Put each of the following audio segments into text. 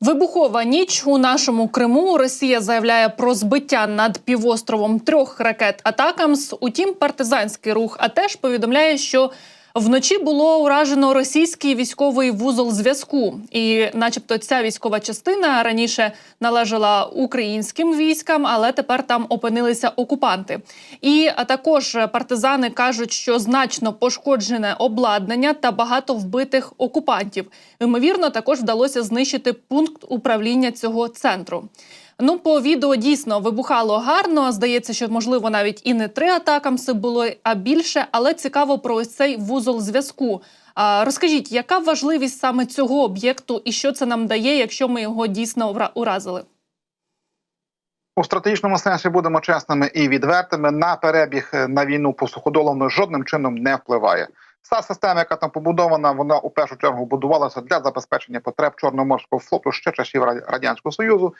Вибухова ніч у нашому Криму. Росія заявляє про збиття над півостровом трьох ракет Атакамс. Утім, партизанський рух а теж повідомляє, що вночі було уражено російський військовий вузол зв'язку, і, начебто, ця військова частина раніше належала українським військам, але тепер там опинилися окупанти. І також партизани кажуть, що значно пошкоджене обладнання та багато вбитих окупантів. Ймовірно, також вдалося знищити пункт управління цього центру. Ну, по відео дійсно вибухало гарно. Здається, що можливо навіть і не три атакамси було, а більше. Але цікаво про ось цей вузол зв'язку. Розкажіть, яка важливість саме цього об'єкту і що це нам дає, якщо ми його дійсно уразили? У стратегічному сенсі будемо чесними і відвертими. На перебіг е, на війну по суходоловну жодним чином не впливає. Вся система, яка там побудована, вона у першу чергу будувалася для забезпечення потреб Чорноморського флоту ще часів Ра- радянського союзу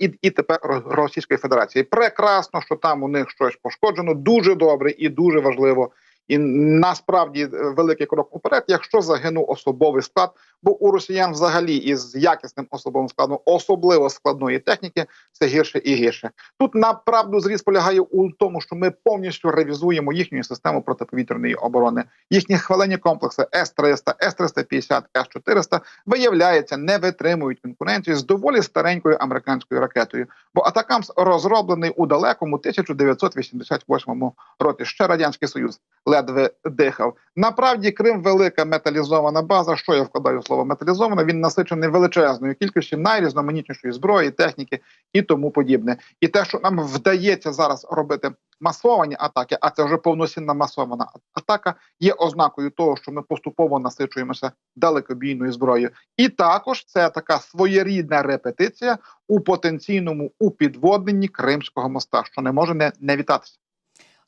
і, і тепер Російської Федерації. Прекрасно, що там у них щось пошкоджено, дуже добре і дуже важливо. І насправді е, великий крок уперед, якщо загинув особовий склад, бо у росіян взагалі із якісним особовим складом, особливо складної техніки, все гірше і гірше. Тут направду зріз полягає у тому, що ми повністю ревізуємо їхню систему протиповітряної оборони. Їхні хвалені комплекси С-300, С-350, С-400 виявляється не витримують конкуренцію з доволі старенькою американською ракетою. Бо Атакамс розроблений у далекому 1988 році. Ще радянський союз ледве дихав. Направді Крим велика металізована база. Що я вкладаю в слово металізована? Він насичений величезною кількістю найрізноманітнішої зброї, техніки і тому подібне. І те, що нам вдається зараз робити масовані атаки, а це вже повноцінна масована атака, є ознакою того, що ми поступово насичуємося далекобійною зброєю. І також це така своєрідна репетиція у потенційному упідводненні Кримського моста, що не може не, не вітатися.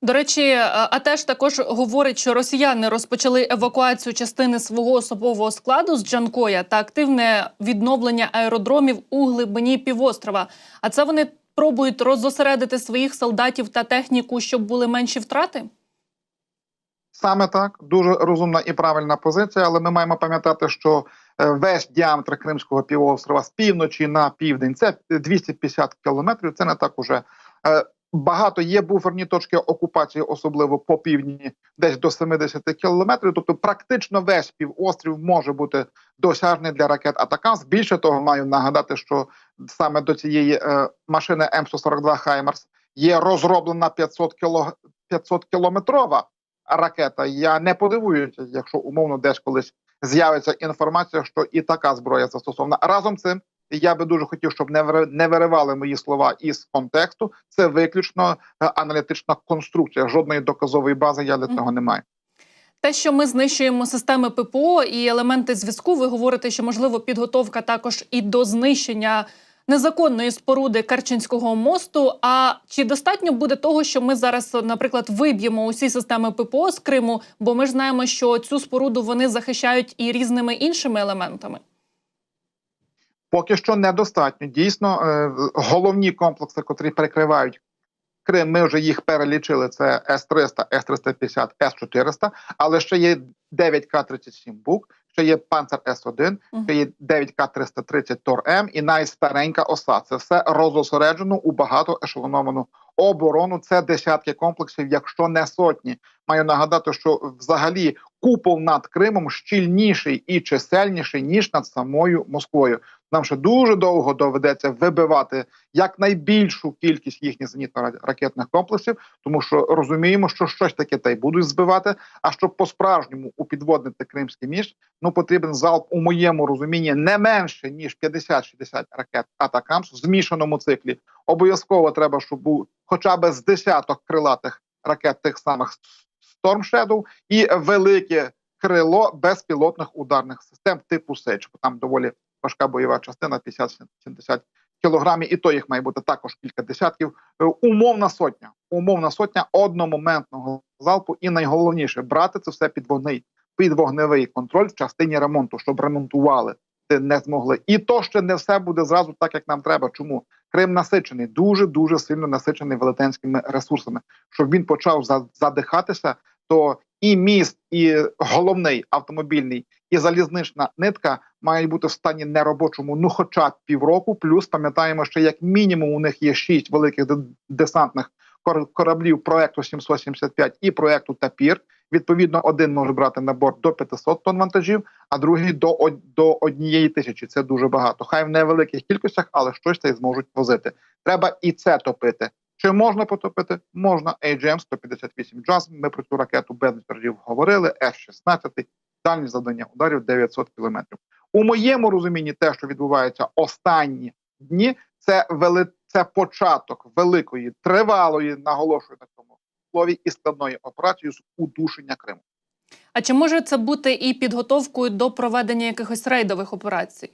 До речі, а а теж також говорить, що росіяни розпочали евакуацію частини свого особового складу з Джанкоя та активне відновлення аеродромів у глибині півострова. А це вони пробують роззосередити своїх солдатів та техніку, щоб були менші втрати. Саме так дуже розумна і правильна позиція, але ми маємо пам'ятати, що е, весь діаметр Кримського півострова з півночі на південь це 250 кілометрів. Це не так уже е, багато. Є буферні точки окупації, особливо по півдні, десь до 70 кілометрів. Тобто, практично весь півострів може бути досяжний для ракет Атакамс. Більше того, маю нагадати, що саме до цієї е, машини М142 Хаймерс є розроблена 500 кіло 500 кілометрова ракета. Я не подивуюся, якщо умовно десь колись з'явиться інформація, що і така зброя застосована. Разом цим я би дуже хотів, щоб не не виривали мої слова із контексту. Це виключно е, аналітична конструкція. Жодної доказової бази я для цього не маю. Те, що ми знищуємо системи ППО і елементи зв'язку, ви говорите, що можливо підготовка також і до знищення незаконної споруди Керченського мосту. А чи достатньо буде того, що ми зараз, наприклад, виб'ємо усі системи ППО з Криму? Бо ми ж знаємо, що цю споруду вони захищають і різними іншими елементами. Поки що недостатньо. Дійсно, е, головні комплекси, котрі перекривають Крим, ми вже їх перелічили. Це С-300, С-350, С-400, але ще є 9К-37 БУК, ще є Панцер С-1, ще є 9К-330 Тор-М і найстаренька оса. Це все розосереджено у багатоешелоновану оборону. Це десятки комплексів, якщо не сотні. Маю нагадати, що взагалі купол над Кримом щільніший і чисельніший ніж над самою Москвою. Нам ще дуже довго доведеться вибивати якнайбільшу кількість їхніх зенітно-ракетних комплексів, тому що розуміємо, що щось таке та й будуть збивати. А щоб по-справжньому упідводнити Кримський міст, ну потрібен залп у моєму розумінні не менше ніж 50-60 ракет Атакамс в змішаному циклі. Обов'язково треба, щоб був хоча б з десяток крилатих ракет тих самих Storm Shadow і велике крило безпілотних ударних систем типу Сеч. Там доволі важка бойова частина 50-70 кілограмів, і то їх має бути також кілька десятків. Е, Умовна сотня, умовна сотня одномоментного залпу. І найголовніше брати це все під вогневий, під вогневий контроль в частині ремонту, щоб ремонтували. Не змогли, і то ще не все буде зразу так, як нам треба. Чому Крим насичений, дуже дуже сильно насичений велетенськими ресурсами. Щоб він почав за- задихатися, то і міст, і головний автомобільний, і залізнична нитка мають бути в стані неробочому, ну хоча б півроку. Плюс пам'ятаємо, що як мінімум у них є шість великих десантних кораблів проекту 775 і проекту Тапір. Відповідно, один може брати на борт до 500 тонн вантажів, а другий до, до однієї тисячі. Це дуже багато. Хай в невеликих кількостях, але щось це зможуть возити. Треба і це топити. Чи можна потопити? Можна. AGM 158 JASM. Ми про цю ракету без разів говорили. F-16, дальність завдання ударів 900 кілометрів. У моєму розумінні, те, що відбувається останні дні, це вели... це початок великої, тривалої, наголошую на цьому слові, і складної операції з удушення Криму. А чи може це бути і підготовкою до проведення якихось рейдових операцій?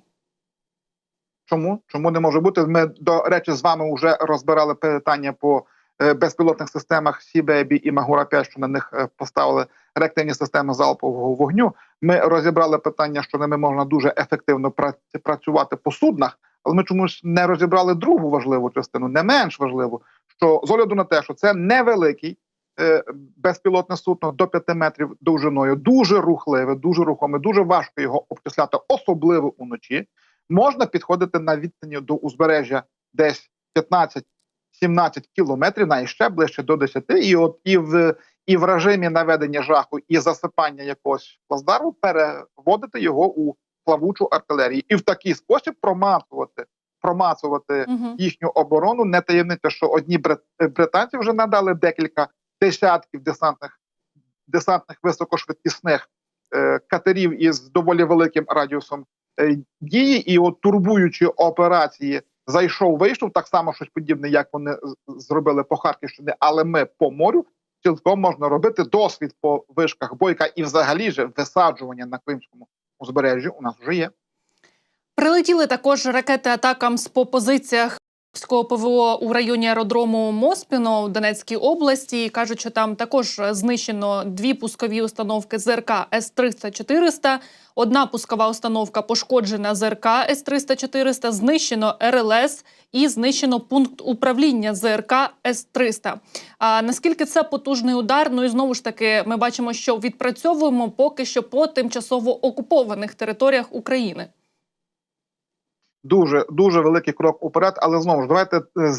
Чому? Чому не може бути? Ми, до речі, з вами вже розбирали питання по е, безпілотних системах Сібебі і Магура 5, що на них е, поставили реактивні системи залпового вогню. Ми розібрали питання, що ними можна дуже ефективно пра- працювати по суднах, але ми чомусь не розібрали другу важливу частину, не менш важливу, що з огляду на те, що це невеликий е, безпілотне судно до 5 метрів довжиною, дуже рухливе, дуже рухоме, дуже важко його обчисляти, особливо уночі можна підходити на відстані до узбережжя десь 15-17 кілометрів, навіть ще ближче до 10, і от і в і в режимі наведення жаху і засипання якогось плацдарму переводити його у плавучу артилерію, і в такий спосіб промацувати, промацувати Угу. їхню оборону. Не таємниця, що одні брит- британці вже надали декілька десятків десантних десантних високошвидкісних е, катерів із доволі великим радіусом е, дії, і от турбуючі операції зайшов, вийшов так само щось подібне, як вони зробили по Харківщині, але ми по морю. Цілком можна робити досвід по вишках бойка і взагалі же висаджування на Кримському узбережжі у нас вже є. Прилетіли також ракети атакамс по позиціях Київського ПВО у районі аеродрому Моспіно у Донецькій області. І Кажуть, що там також знищено дві пускові установки ЗРК С-300-400, одна пускова установка пошкоджена ЗРК С-300-400, знищено РЛС і знищено пункт управління ЗРК С-300. А наскільки це потужний удар? Ну і знову ж таки, ми бачимо, що відпрацьовуємо поки що по тимчасово окупованих територіях України. дуже дуже великий крок уперед. Але знову ж давайте е,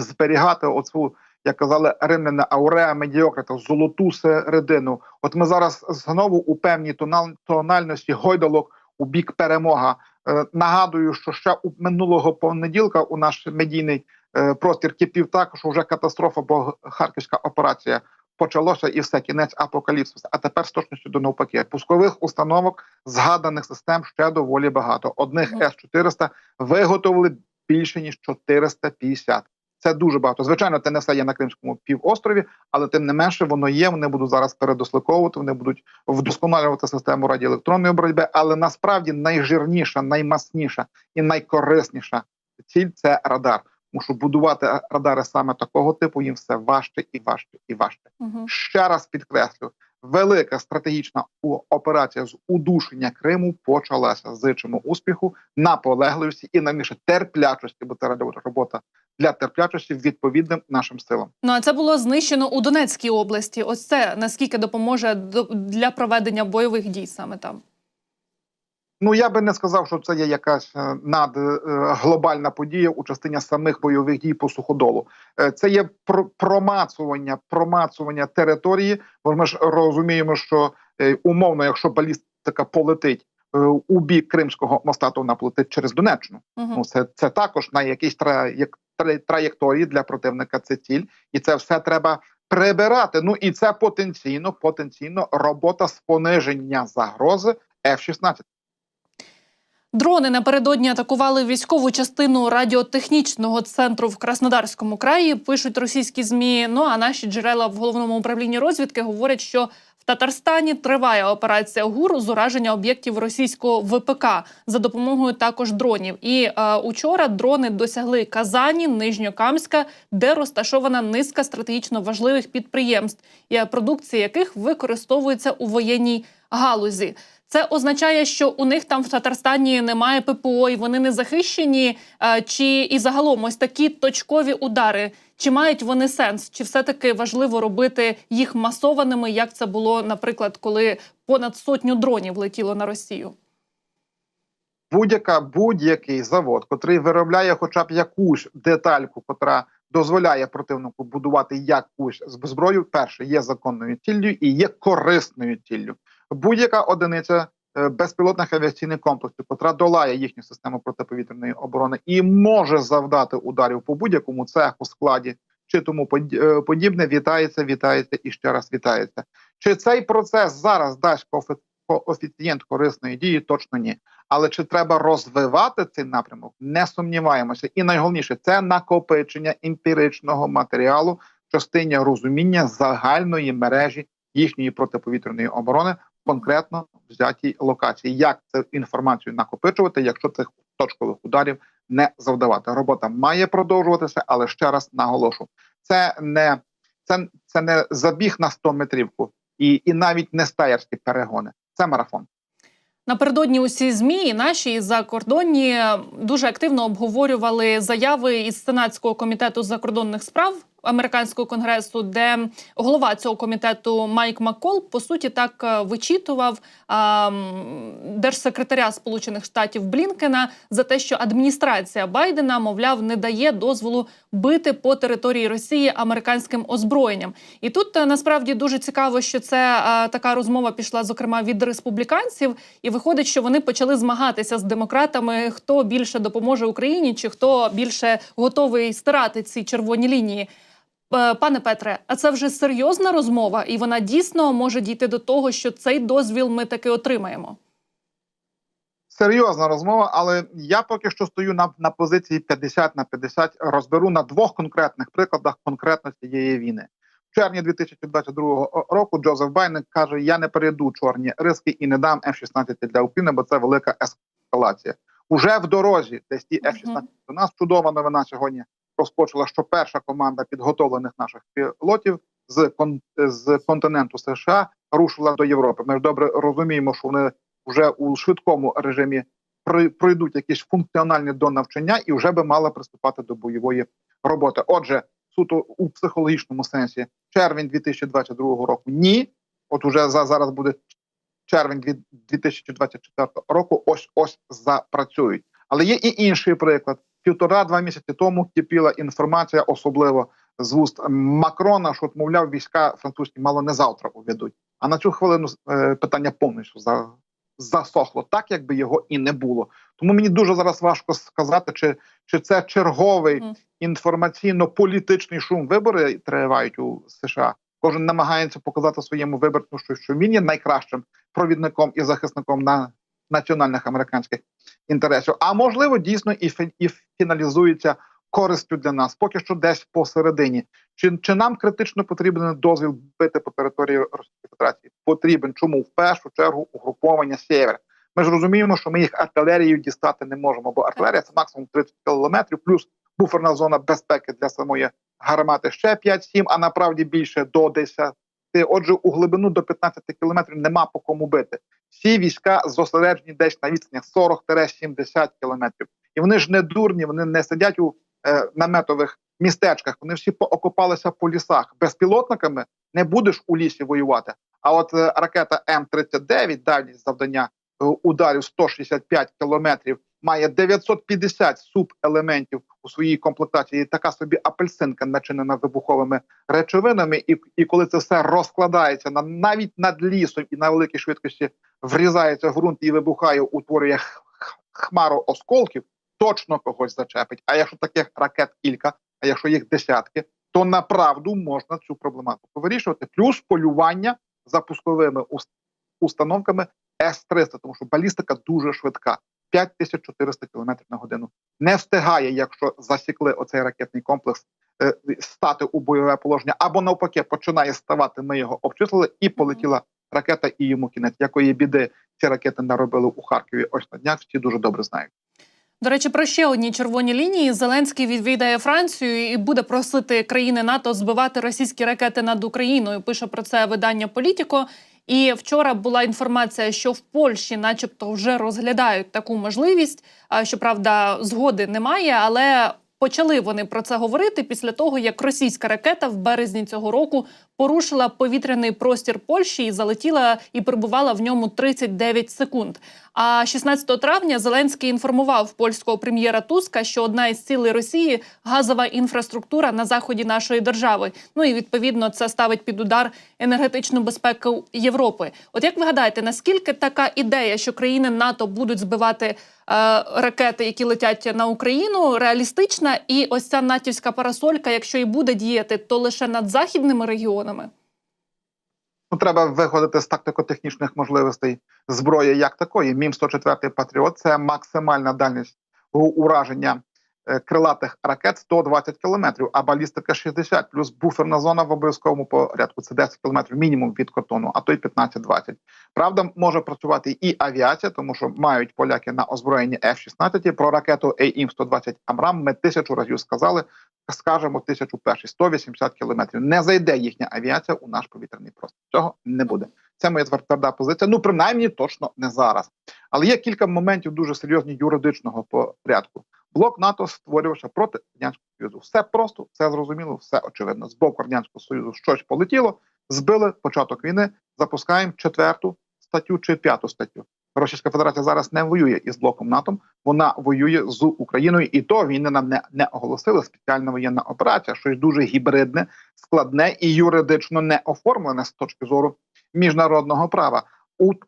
зберігати оцю, як казали римляни, ауреа медіокрита, золоту середину. От ми зараз знову у певній тонал- тональності гойдалок у бік перемога. Е, Нагадую, що ще у минулого понеділка у наш медійний е, простір кипів також уже вже катастрофа, бо харківська операція почалося і все кінець апокаліпсису. А тепер з точністю до навпаки. Пускових установок згаданих систем ще доволі багато. Одних с 400 виготовили більше ніж 450. Це дуже багато. Звичайно, це не все є на Кримському півострові, але тим не менше воно є. Вони будуть зараз передосліковувати, вони будуть вдосконалювати систему радіоелектронної боротьби. Але насправді найжирніша, наймасніша і найкорисніша ціль це радар. Тому що будувати радари саме такого типу їм все важче і важче і важче. Угу. Ще раз підкреслю, велика стратегічна операція з удушення Криму почалася. Зичимо успіху, наполегливості і найбільше терплячості, бо це робота для терплячості відповідним нашим силам. Ну а це було знищено у Донецькій області. Ось це наскільки допоможе до- для проведення бойових дій саме там. Ну я би не сказав, що це є якась е, надглобальна подія у частині самих бойових дій по суходолу. Е, Це є пр- промацування, промацування території. Бо ми ж розуміємо, що е, умовно, якщо балістика полетить е, у бік Кримського моста, то вона полетить через Донеччину. Угу. Ну, це, це також на траєк- тра- траєкторії для противника. Це ціль, і це все треба прибирати. Ну і це потенційно, потенційно робота з пониження загрози F-16. Дрони напередодні атакували військову частину радіотехнічного центру в Краснодарському краї. Пишуть російські змі. Ну а наші джерела в головному управлінні розвідки говорять, що в Татарстані триває операція ГУР з ураження об'єктів російського ВПК за допомогою також дронів. І е, учора дрони досягли Казані, Нижньокамська, де розташована низка стратегічно важливих підприємств, продукція яких використовується у воєнній галузі. Це означає, що у них там в Татарстані немає ППО, і вони не захищені. Е, Чи і загалом ось такі точкові удари? Чи мають вони сенс? Чи все-таки важливо робити їх масованими, як це було, наприклад, коли понад сотню дронів летіло на Росію? Будь-яка будь-який завод, котрий виробляє хоча б якусь детальку, котра дозволяє противнику будувати якусь зброю, перше є законною ціллю і є корисною ціллю. Будь-яка одиниця е, безпілотних авіаційних комплексів, котра долає їхню систему протиповітряної оборони і може завдати ударів по будь-якому цеху, складі чи тому е, подібне, вітається, вітається і ще раз вітається. Чи цей процес зараз дасть коефі- коефіцієнт корисної дії? Точно ні. Але чи треба розвивати цей напрямок? Не сумніваємося. І найголовніше це накопичення емпіричного матеріалу частині розуміння загальної мережі їхньої протиповітряної оборони конкретно взятій локації. Як цю інформацію накопичувати, якщо цих точкових ударів не завдавати? Робота має продовжуватися, але ще раз наголошу: це не це, це не забіг на 100 метрівку, і, і навіть не стаєрські перегони. Це марафон. Напередодні усі змі наші і закордонні дуже активно обговорювали заяви із сенатського комітету закордонних справ американського конгресу, де голова цього комітету Майк Маккол по суті так е, вичитував а, держсекретаря Сполучених Штатів Блінкена за те, що адміністрація Байдена, мовляв, не дає дозволу бити по території Росії американським озброєнням. І тут е, насправді дуже цікаво, що це е, така розмова пішла, зокрема від республіканців, і виходить, що вони почали змагатися з демократами, хто більше допоможе Україні, чи хто більше готовий стирати ці червоні лінії. Е, Пане Петре, а це вже серйозна розмова, і вона дійсно може дійти до того, що цей дозвіл ми таки отримаємо. Серйозна розмова, але я поки що стою на, на позиції 50 на 50, розберу на двох конкретних прикладах конкретно цієї війни. В червні 2022 року Джозеф Байден каже: Я не перейду чорні риски і не дам F-16 для України, бо це велика ескалація. Уже в дорозі, десь ті F-16 Мгм. до нас чудова новина сьогодні розпочала, що перша команда підготовлених наших пілотів з кон з континенту США рушила до Європи. Ми ж добре розуміємо, що вони вже у швидкому режимі пройдуть якісь функціональні донавчання і вже би мали приступати до бойової роботи. Отже, суто у психологічному сенсі, червень 2022 року ні. От уже за зараз буде червень дві- 2024 року. Ось ось запрацюють. Але є і інший приклад. Півтора-два місяці тому кипіла інформація, особливо з вуст Макрона, що от, мовляв, війська французькі мало не завтра уведуть. А на цю хвилину е, питання повністю за, засохло, так якби його і не було. Тому мені дуже зараз важко сказати, чи, чи це черговий інформаційно-політичний шум. Вибори тривають у США. Кожен намагається показати своєму виборцю, що, що він є найкращим провідником і захисником на національних американських інтересів. А можливо, дійсно і, і фіналізується користю для нас, поки що десь посередині. Чи, чи нам критично потрібен дозвіл бити по території Російської Федерації? Потрібен. Чому в першу чергу угруповання сєвер? Ми ж розуміємо, що ми їх артилерією дістати не можемо, бо артилерія це максимум 30 кілометрів, плюс буферна зона безпеки для самої гармати ще 5-7, а направді більше до 10. Отже, у глибину до 15 кілометрів нема по кому бити. Всі війська зосереджені десь на відстанях 40-70 кілометрів. І вони ж не дурні, вони не сидять у е, наметових містечках. Вони всі поокопалися по лісах. Безпілотниками не будеш у лісі воювати. А от е, ракета М-39, дальність завдання е, ударів 165 кілометрів, має 950 субелементів у своїй комплектації. Така собі апельсинка, начинена вибуховими речовинами. І, і коли це все розкладається на навіть над лісом і на великій швидкості врізається в ґрунт і вибухає, утворює хмару осколків, точно когось зачепить. А якщо таких ракет кілька, а якщо їх десятки, то направду можна цю проблематику вирішувати. Плюс полювання запусковими ус- установками С-300, тому що балістика дуже швидка. 5400 км на годину не встигає, якщо засікли оцей ракетний комплекс, е, стати у бойове положення, або навпаки починає ставати. Ми його обчислили, і полетіла ракета, і йому кінець. Якої біди ці ракети наробили у Харкові? Ось на днях всі дуже добре знають. До речі, про ще одні червоні лінії Зеленський відвідає Францію і буде просити країни НАТО збивати російські ракети над Україною. Пише про це видання Політіко. І вчора була інформація, що в Польщі, начебто, вже розглядають таку можливість. А щоправда, згоди немає, але Почали вони про це говорити після того, як російська ракета в березні цього року порушила повітряний простір Польщі і залетіла і перебувала в ньому 39 секунд. А 16 травня Зеленський інформував польського прем'єра Туска, що одна із цілей Росії газова інфраструктура на заході нашої держави. Ну і відповідно це ставить під удар енергетичну безпеку Європи. От як ви гадаєте, наскільки така ідея, що країни НАТО будуть збивати е, ракети, які летять на Україну, реалістична, і ось ця натівська парасолька, якщо і буде діяти, то лише над західними регіонами? Ну, треба виходити з тактико-технічних можливостей зброї як такої. Мім 104 Патріот це максимальна дальність ураження крилатих ракет 120 кілометрів, а балістика 60, плюс буферна зона в обов'язковому порядку. Це 10 кілометрів мінімум від кордону, а то й 15-20. Правда, може працювати і авіація, тому що мають поляки на озброєнні F-16. Про ракету AIM-120 Амрам ми тисячу разів сказали. Скажемо тисячу перший 180 кілометрів. Не зайде їхня авіація у наш повітряний простір. Цього не буде. Це моя тверда позиція. Ну принаймні точно не зараз. Але є кілька моментів дуже серйозні юридичного порядку. Блок НАТО створювався проти радянського союзу. Все просто, все зрозуміло, все очевидно. З боку радянського союзу щось полетіло, збили початок війни. Запускаємо четверту статтю чи п'яту статтю. Російська Федерація зараз не воює із блоком НАТО, вона воює з Україною, і то війни нам не, не оголосили. Спеціальна воєнна операція, щось дуже гібридне, складне і юридично не оформлене з точки зору міжнародного права.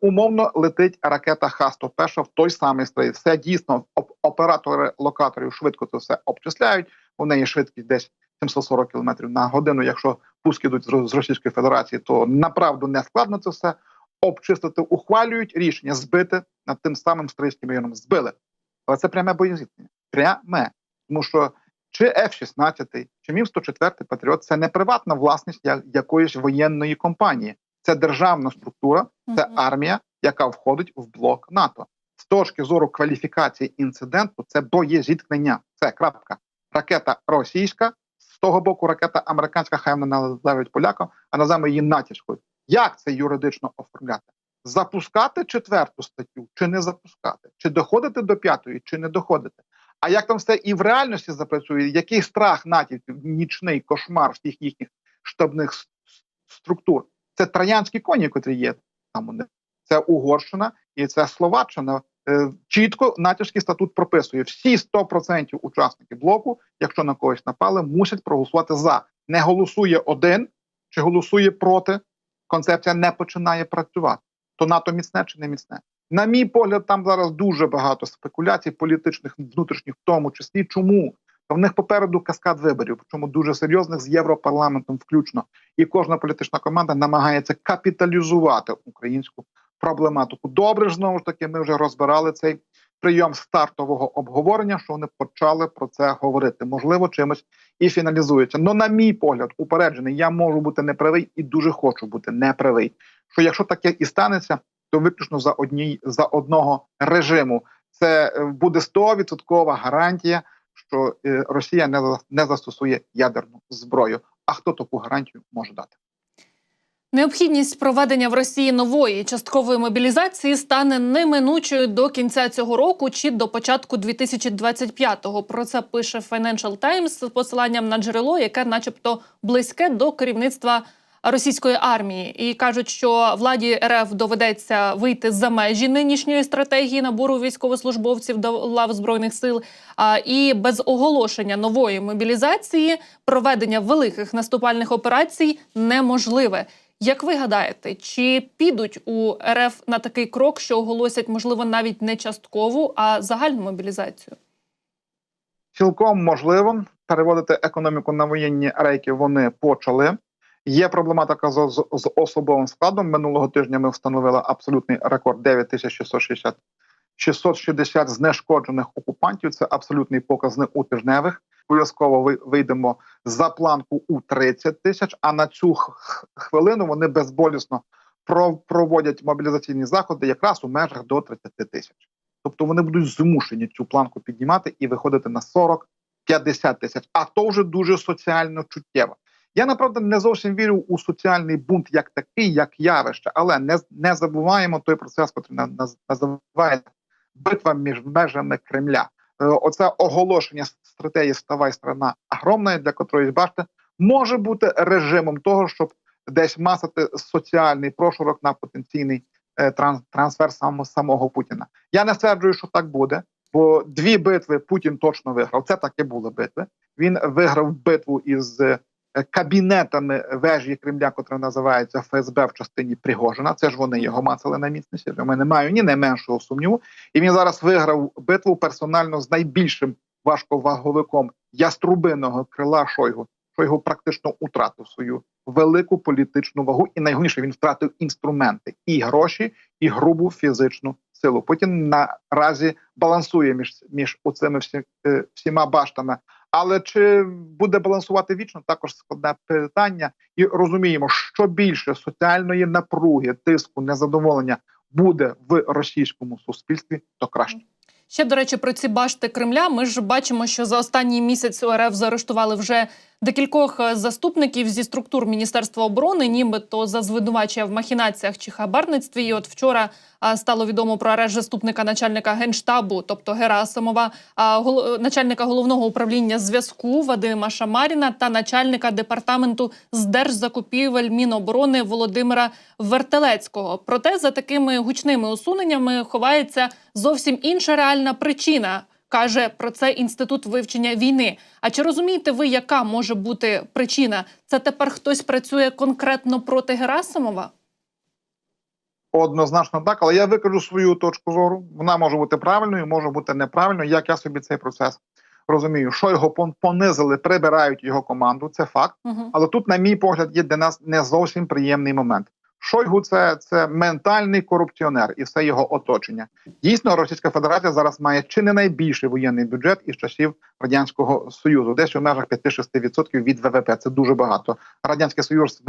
Умовно летить ракета Х-101 в той самий стрій. Все дійсно оператори локаторів швидко це все обчисляють. У неї швидкість десь 740 км на годину. Якщо пуски йдуть з Російської Федерації, то направду не складно це все обчистити. Ухвалюють рішення збити над тим самим стрийським районом. Збили, але це пряме боєзіткнення. Пряме, тому що чи F-16, чи Мів 104 Патріот це не приватна власність якоїсь воєнної компанії. Це державна структура, це армія, яка входить в блок НАТО. З точки зору кваліфікації інциденту, це боєзіткнення. Це крапка. Ракета російська, з того боку ракета американська, хай вона належить полякам, а називаємо її натівською. Як це юридично оформляти? Запускати четверту статтю чи не запускати? Чи доходити до п'ятої, чи не доходити? А як там все і в реальності запрацює? Який страх натівців, нічний кошмар всіх їхніх штабних структур? Це троянські коні, котрі є там. Це Угорщина і це Словаччина. Е, Чітко натівський статут прописує всі 100% учасників блоку, якщо на когось напали, мусять проголосувати за. Не голосує один чи голосує проти. Концепція не починає працювати. То НАТО міцне чи не міцне? На мій погляд, там зараз дуже багато спекуляцій, політичних, внутрішніх, в тому числі. Чому? В них попереду каскад виборів, причому дуже серйозних з Європарламентом включно. І кожна політична команда намагається капіталізувати українську проблематику. Добре ж знову ж таки, ми вже розбирали цей прийом стартового обговорення, що вони почали про це говорити. Можливо, чимось і фіналізується. Ну, на мій погляд, упереджений, я можу бути неправий і дуже хочу бути неправий. Що якщо таке і станеться, то виключно за одній за одного режиму. Це е, буде 100% гарантія, що е, Росія не, не застосує ядерну зброю. А хто таку гарантію може дати? Необхідність проведення в Росії нової часткової мобілізації стане неминучою до кінця цього року чи до початку 2025-го. Про це пише Financial Times з посиланням на джерело, яке, начебто, близьке до керівництва російської армії, і кажуть, що владі РФ доведеться вийти за межі нинішньої стратегії набору військовослужбовців до лав збройних сил. А і без оголошення нової мобілізації проведення великих наступальних операцій неможливе. Як ви гадаєте, чи підуть у РФ на такий крок, що оголосять, можливо, навіть не часткову, а загальну мобілізацію? Цілком можливо переводити економіку на воєнні рейки. Вони почали. Є проблематика з, з, особовим складом. Минулого тижня ми встановили абсолютний рекорд 9660 660 знешкоджених окупантів. Це абсолютний показник у тижневих. Обов'язково ви- вийдемо за планку у 30 тисяч. А на цю хвилину вони безболісно про- проводять мобілізаційні заходи якраз у межах до 30 тисяч. Тобто вони будуть змушені цю планку піднімати і виходити на 40-50 тисяч. А то вже дуже соціально чуттєво. Я направда не зовсім вірю у соціальний бунт як такий, як явище, але не, не забуваємо той процес, який на- наз- називається битва між межами Кремля. Е, Оце оголошення стратегії «Ставай страна огромна, для котрої бачите, може бути режимом того, щоб десь масити соціальний прошурок на потенційний е, трансфер сам, самого Путіна. Я не стверджую, що так буде, бо дві битви Путін точно виграв. Це таки були битви. Він виграв битву із кабінетами вежі Кремля, котра називається ФСБ в частині Пригожина. Це ж вони його мацали на міцності. Я не маю ні найменшого сумніву. І він зараз виграв битву персонально з найбільшим важковаговиком яструбиного крила Шойгу. Шойгу практично втратив свою велику політичну вагу, і найголовніше він втратив інструменти і гроші, і грубу фізичну силу. Путін наразі балансує між між оцими всі, е, всіма баштами. Але чи буде балансувати вічно, також складне питання, і розуміємо, що більше соціальної напруги, тиску, незадоволення буде в російському суспільстві, то краще. Ще до речі, про ці башти Кремля. Ми ж бачимо, що за останній місяць РФ заарештували вже декількох е, заступників зі структур Міністерства оборони, нібито за звинувачення в махінаціях чи хабарництві. І от вчора стало відомо про арешт заступника начальника генштабу, тобто Герасимова, а, начальника головного управління зв'язку Вадима Шамаріна та начальника департаменту з держзакупівель Міноборони Володимира Вертелецького. Проте за такими гучними усуненнями ховається зовсім інша реальна причина. Каже про це інститут вивчення війни. А чи розумієте ви, яка може бути причина? Це тепер хтось працює конкретно проти Герасимова? Однозначно так, але я викажу свою точку зору. Вона може бути правильною, може бути неправильною. Як я собі цей процес розумію, що його понизили, прибирають його команду. Це факт. Угу. Але тут, на мій погляд, є для нас не зовсім приємний момент. Шойгу це, це ментальний корупціонер і все його оточення. Дійсно, Російська Федерація зараз має чи не найбільший воєнний бюджет із часів радянського союзу, десь у межах 5-6% від ВВП. Це дуже багато. Радянський Союз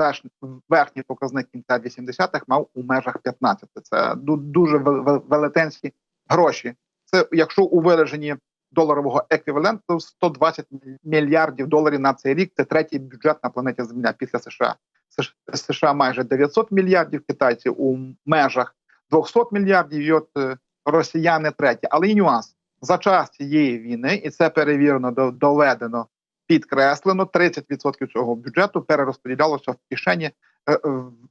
верхній показник кінця 80-х мав у межах 15. Це дуже вел- вел- велетенські гроші. Це якщо у вираженні доларового еквіваленту 120 мільярдів доларів на цей рік. Це третій бюджет на планеті Земля після США. Сш- США майже 900 мільярдів, китайці у межах 200 мільярдів, і от е, росіяни треті. Але і нюанс за час цієї війни, і це перевірено, до- доведено, підкреслено. 30% цього бюджету перерозподілялося в кишені е,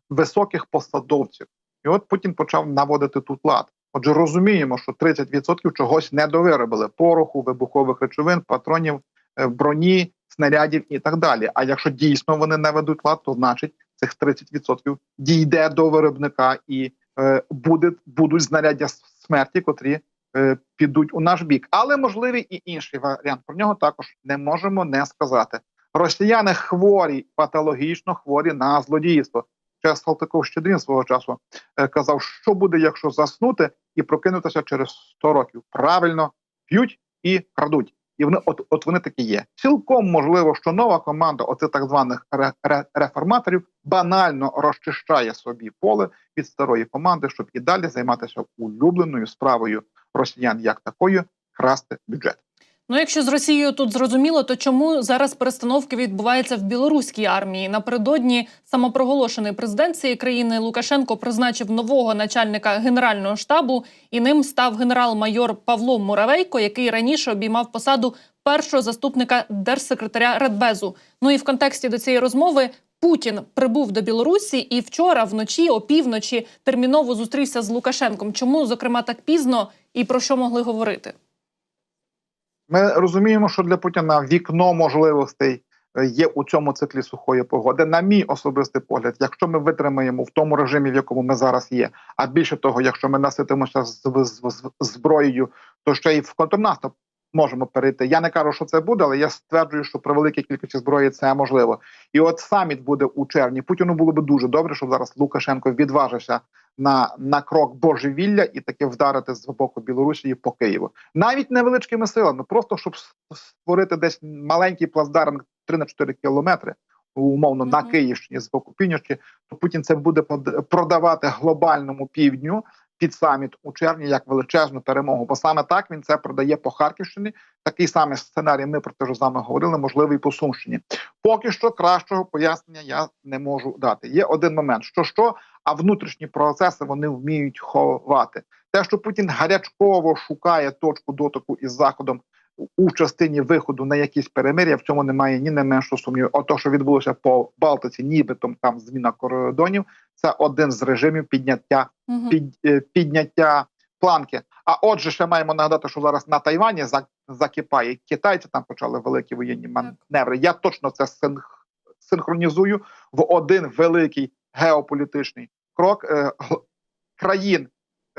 високих посадовців. І от Путін почав наводити тут лад. Отже, розуміємо, що 30% чогось не довиробили: пороху, вибухових речовин, патронів, броні, снарядів і так далі. А якщо дійсно вони не ведуть лад, то значить цих 30% дійде до виробника і е, буде, будуть знаряддя смерті, котрі е, підуть у наш бік. Але можливий і інший варіант. Про нього також не можемо не сказати. Росіяни хворі, патологічно хворі на злодіїство. Ще Салтиков Щедрін свого часу е, казав, що буде, якщо заснути і прокинутися через 100 років. Правильно п'ють і крадуть. І вони от, от вони такі є. Цілком можливо, що нова команда, оцих так званих ре, ре, реформаторів, банально розчищає собі поле від старої команди, щоб і далі займатися улюбленою справою росіян як такою красти бюджет. Ну, якщо з Росією тут зрозуміло, то чому зараз перестановки відбуваються в білоруській армії? Напередодні самопроголошений президент цієї країни Лукашенко призначив нового начальника генерального штабу, і ним став генерал-майор Павло Муравейко, який раніше обіймав посаду першого заступника держсекретаря Радбезу. Ну і в контексті до цієї розмови Путін прибув до Білорусі і вчора вночі, опівночі, терміново зустрівся з Лукашенком. Чому зокрема так пізно і про що могли говорити? Ми розуміємо, що для Путіна вікно можливостей е, є у цьому циклі сухої погоди. На мій особистий погляд, якщо ми витримаємо в тому режимі, в якому ми зараз є, а більше того, якщо ми наситимося з, зброєю, то ще й в контрнаступ можемо перейти. Я не кажу, що це буде, але я стверджую, що при великій кількості зброї це можливо. І от саміт буде у червні. Путіну було би дуже добре, щоб зараз Лукашенко відважився на, на крок божевілля і таки вдарити з боку Білорусі по Києву. Навіть невеличкими силами, просто щоб створити десь маленький плацдарм 3 на 4 кілометри. Умовно на Київщині з боку півночі, то Путін це буде продавати глобальному півдню під саміт у червні як величезну перемогу. Бо саме так він це продає по Харківщині. Такий самий сценарій. Ми про те ж з вами говорили. Можливий по Сумщині. Поки що кращого пояснення я не можу дати. Є один момент, що що, а внутрішні процеси вони вміють ховати. Те, що Путін гарячково шукає точку дотику із заходом у частині виходу на якісь перемир'я. В цьому немає ні не меншого сумніву. Ото, що відбулося по Балтиці, нібито там зміна кордонів, це один з режимів підняття Мгм. під, е, підняття планки. А отже, ще маємо нагадати, що зараз на Тайвані за- закипає. Китайці там почали великі воєнні маневри. Я точно це синх- синхронізую в один великий геополітичний крок е, країн,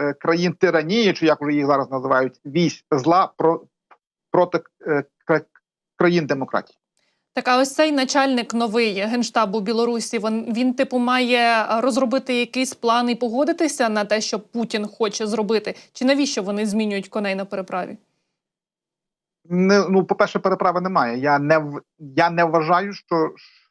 е, країн тиранії, чи як вже їх зараз називають, вісь зла проти е, країн демократії. Так, а ось цей начальник новий генштабу Білорусі. Він, він типу має розробити якийсь план і погодитися на те, що Путін хоче зробити. Чи навіщо вони змінюють коней на переправі? Не, ну, по-перше, переправи немає. Я не я не вважаю, що,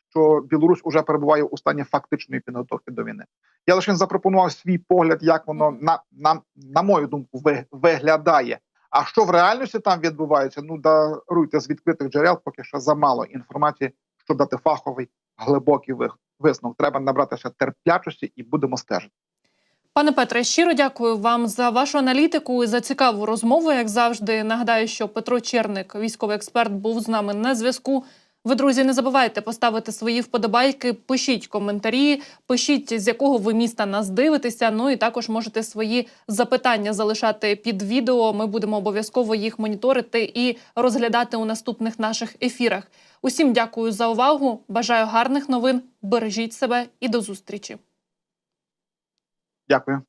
що Білорусь уже перебуває у стані фактичної підготовки до війни. Я лише запропонував свій погляд, як воно на, на, на мою думку ви, виглядає. А що в реальності там відбувається? Ну даруйте з відкритих джерел, поки що замало інформації, щоб дати фаховий глибокий висновок. Треба набратися терплячості і будемо стежити. Пане Петре, щиро дякую вам за вашу аналітику і за цікаву розмову. Як завжди, нагадаю, що Петро Черник, військовий експерт, був з нами на зв'язку. Ви, друзі, не забувайте поставити свої вподобайки, пишіть коментарі, пишіть, з якого ви міста нас дивитеся. Ну і також можете свої запитання залишати під відео. Ми будемо обов'язково їх моніторити і розглядати у наступних наших ефірах. Усім дякую за увагу. Бажаю гарних новин. Бережіть себе і до зустрічі. Дякую.